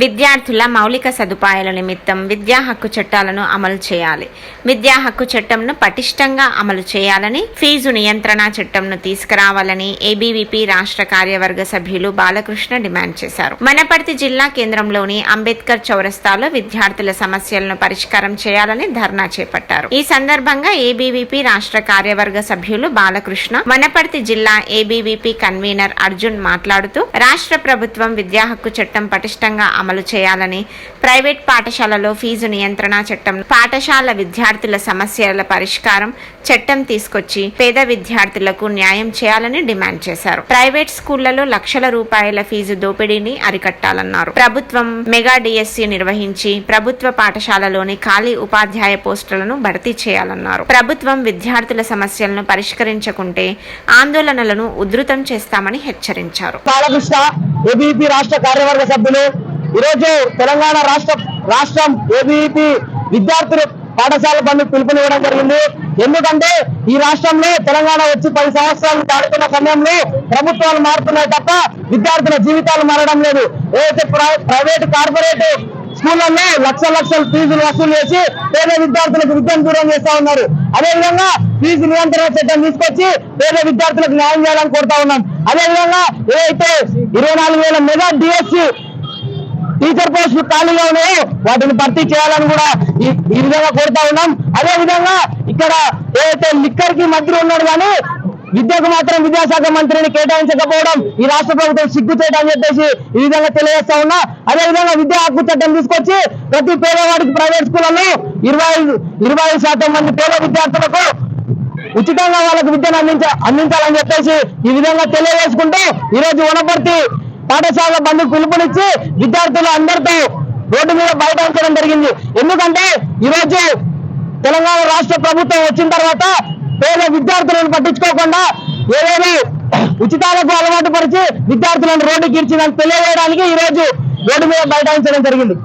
విద్యార్థుల మౌలిక సదుపాయాల నిమిత్తం విద్యా హక్కు చట్టాలను అమలు చేయాలి. విద్యా హక్కు చట్టంను పటిష్టంగా అమలు చేయాలని ఫీజు నియంత్రణ చట్టంను తీసుకురావాలని ఏబీవీపీ రాష్ట్ర కార్యవర్గ సభ్యులు బాలకృష్ణ డిమాండ్ చేశారు. మనపర్తి జిల్లా కేంద్రంలోని అంబేద్కర్ చౌరస్తాలో విద్యార్థుల సమస్యలను పరిష్కారం చేయాలని ధర్నా చేపట్టారు. ఈ సందర్భంగా ఏబీవీపీ రాష్ట్ర కార్యవర్గ సభ్యులు బాలకృష్ణ మనపర్తి జిల్లా ఏబీవీపీ కన్వీనర్ అర్జున్ మాట్లాడుతూ రాష్ట్ర ప్రభుత్వం విద్యా హక్కు చట్టం పటిష్టంగా అమలు చేయాలని ప్రైవేట్ పాఠశాలలో ఫీజు నియంత్రణ చట్టం పాఠశాల విద్యార్థుల సమస్యల పరిష్కారం చట్టం తీసుకొచ్చి పేద విద్యార్థులకు న్యాయం చేయాలని డిమాండ్ చేశారు. ప్రైవేట్ స్కూళ్ళలో లక్షల రూపాయల ఫీజు దోపిడీని అరికట్టాలన్నారు. ప్రభుత్వం మెగా డిఎస్సి నిర్వహించి ప్రభుత్వ పాఠశాలలోని ఖాళీ ఉపాధ్యాయ పోస్టులను భర్తీ చేయాలన్నారు. ప్రభుత్వం విద్యార్థుల సమస్యలను పరిష్కరించకుంటే ఆందోళనలను ఉధృతం చేస్తామని హెచ్చరించారు. రాష్ట్ర కార్యవర్గ సభ్యులు ఈరోజు తెలంగాణ రాష్ట్ర రాష్ట్రం ఏబీపీ విద్యార్థులు పాఠశాల బంధు పిలుపునివ్వడం జరిగింది. ఎందుకంటే ఈ రాష్ట్రంలో తెలంగాణ వచ్చి పది సంవత్సరాలు దాడుతున్న సమయంలో ప్రభుత్వాలు మారుతున్నాయి తప్ప విద్యార్థుల జీవితాలు మారడం లేదు. ఏదైతే ప్రైవేట్ కార్పొరేట్ స్కూళ్ళల్లో లక్ష లక్షల ఫీజులు వసూలు చేసి పేద విద్యార్థులకు విద్యను దూరం చేస్తా ఉన్నారు. అదే విధంగా ఫీజు నియంత్రణ చట్టం తీసుకొచ్చి పేద విద్యార్థులకు న్యాయం చేయాలని కోరుతా ఉన్నాం. అదే విధంగా ఏదైతే ఇరవై నాలుగు వేల మెగా డిఎస్సి టీచర్ పోస్టులు ఖాళీగా ఉన్నాయో వాటిని భర్తీ చేయాలని కూడా ఈ విధంగా కోరుతా ఉన్నాం. అదే విధంగా ఇక్కడ ఏదైతే లిక్కర్కి మంత్రి ఉన్నాడు కానీ విద్యకు మాత్రం విద్యాశాఖ మంత్రిని కేటాయించకపోవడం ఈ రాష్ట్ర ప్రభుత్వం సిగ్గు చేయడం చెప్పేసి ఈ విధంగా తెలియజేస్తా ఉన్నా. అదే విధంగా విద్యా హక్కు చట్టం తీసుకొచ్చి ప్రతి పేదవాడికి ప్రైవేట్ స్కూళ్ళలో ఇరవై ఇరవై శాతం మంది పేద విద్యార్థులకు ఉచితంగా వాళ్ళకు విద్యను అందించ అందించాలని చెప్పేసి ఈ విధంగా తెలియజేసుకుంటూ ఈ రోజు వనపర్తి పాఠశాల బంధు పిలుపునిచ్చి విద్యార్థులు అందరితో రోడ్డు మీద బైఠాయించడం జరిగింది. ఎందుకంటే ఈ రోజు తెలంగాణ రాష్ట్ర ప్రభుత్వం వచ్చిన తర్వాత పేద విద్యార్థులను పట్టించుకోకుండా ఏదేమి ఉచితాలకు అలవాటు పరిచి విద్యార్థులను రోడ్డు ఇచ్చిందని తెలియజేయడానికి ఈ రోజు రోడ్డు మీద బైఠాయించడం జరిగింది.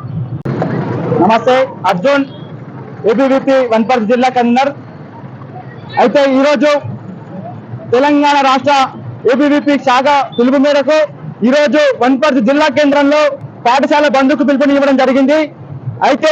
నమస్తే అర్జున్ ఏబీవీపీ వన్పర్ జిల్లా కన్వీనర్. అయితే ఈరోజు తెలంగాణ రాష్ట్ర ఏబీవీపీ శాఖ పిలుపు మేరకు ఈరోజు వన్పర్తి జిల్లా కేంద్రంలో పాఠశాల బంధుకు పిలుపునివ్వడం జరిగింది. అయితే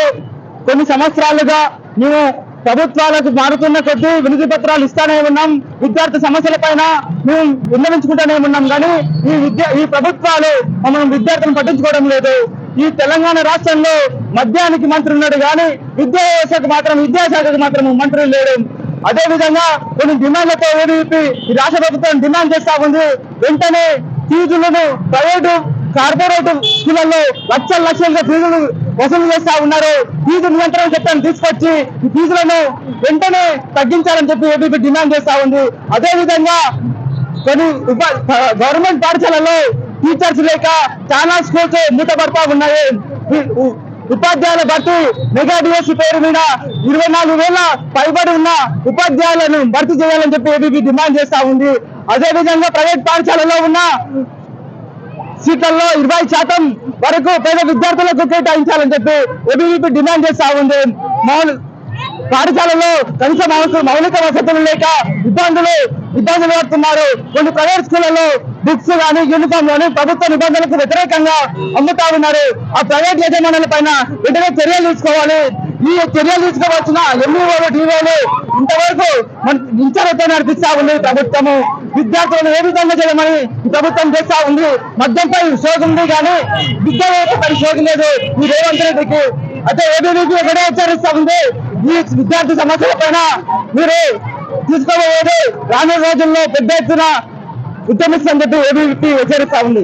కొన్ని సంవత్సరాలుగా మేము ప్రభుత్వాలకు మారుతున్న కొద్దీ వినతి పత్రాలు ఇస్తానే ఉన్నాం. విద్యార్థి సమస్యల పైన మేము విన్నవించుకుంటూనే ఉన్నాం. కానీ ఈ విద్య ఈ ప్రభుత్వాలు మమ్మల్ని విద్యార్థులను పట్టించుకోవడం లేదు. ఈ తెలంగాణ రాష్ట్రంలో మద్యానికి మంత్రి ఉన్నాడు కానీ విద్యాశాఖ మాత్రం విద్యాశాఖకు మాత్రం మంత్రులు లేడు అదే విధంగా కొన్ని డిమాండ్లతో ఓడిపి ఈ రాష్ట్ర ప్రభుత్వం డిమాండ్ చేస్తా ఉంది. వెంటనే ఫీజులను ప్రైవేటు కార్పొరేట్ స్కూళ్ళల్లో లక్షల లక్షలుగా ఫీజులు వసూలు చేస్తా ఉన్నారు. ఫీజు నియంత్రణ చట్టాన్ని తీసుకొచ్చి ఈ ఫీజులను వెంటనే తగ్గించాలని చెప్పి ఏబీపీ డిమాండ్ చేస్తా ఉంది. అదే విధంగా కొన్ని గవర్నమెంట్ పాఠశాలలో టీచర్స్ లేక చాలా స్కూల్స్ మూతపడతా ఉన్నాయి. ఉపాధ్యాయుల భర్తీ మెగా డిఎస్సీ పేరు మీద ఇరవై నాలుగు వేల పైబడి ఉన్న ఉపాధ్యాయులను భర్తీ చేయాలని చెప్పి ఏబీపీ డిమాండ్ చేస్తా ఉంది. అదే విధంగా ప్రైవేట్ పాఠశాలలో ఉన్న సీట్లలో ఇరవై శాతం వరకు పేద విద్యార్థులకు కేటాయించాలని చెప్పి ఏబీవీపీ డిమాండ్ చేస్తా ఉంది. పాఠశాలలో కనీస మౌలిక వసతులు లేక ఇబ్బందులు ఇబ్బందులు పడుతున్నారు కొన్ని ప్రైవేట్ స్కూళ్ళలో బుక్స్ కానీ యూనిఫామ్ కానీ ప్రభుత్వ నిబంధనలకు వ్యతిరేకంగా అమ్ముతా ఉన్నారు. ఆ ప్రైవేట్ యజమానుల పైన వెంటనే చర్యలు తీసుకోవాలి? ఈ చర్యలు తీసుకోవాల్సిన ఎంఈఓలు డిఓలు ఇంతవరకు మన ఇంచలతో నడిపిస్తా ఉంది ప్రభుత్వము. విద్యార్థులను ఏ విధంగా చేయమని ప్రభుత్వం చేస్తా ఉంది? మద్యంపై షోకు ఉంది కానీ విద్యార్థులపై శోధం లేదు. ఈ రేవంత్ రెడ్డికి అయితే ఏబీవీపీ ఒకటే హెచ్చరిస్తా ఉంది. ఈ విద్యార్థి సమస్యల పైన మీరు తీసుకోబోయేది రానున్న రోజుల్లో పెద్ద ఎత్తున ఉద్యమ చెప్పి ఏబీవీపీ హెచ్చరిస్తా ఉంది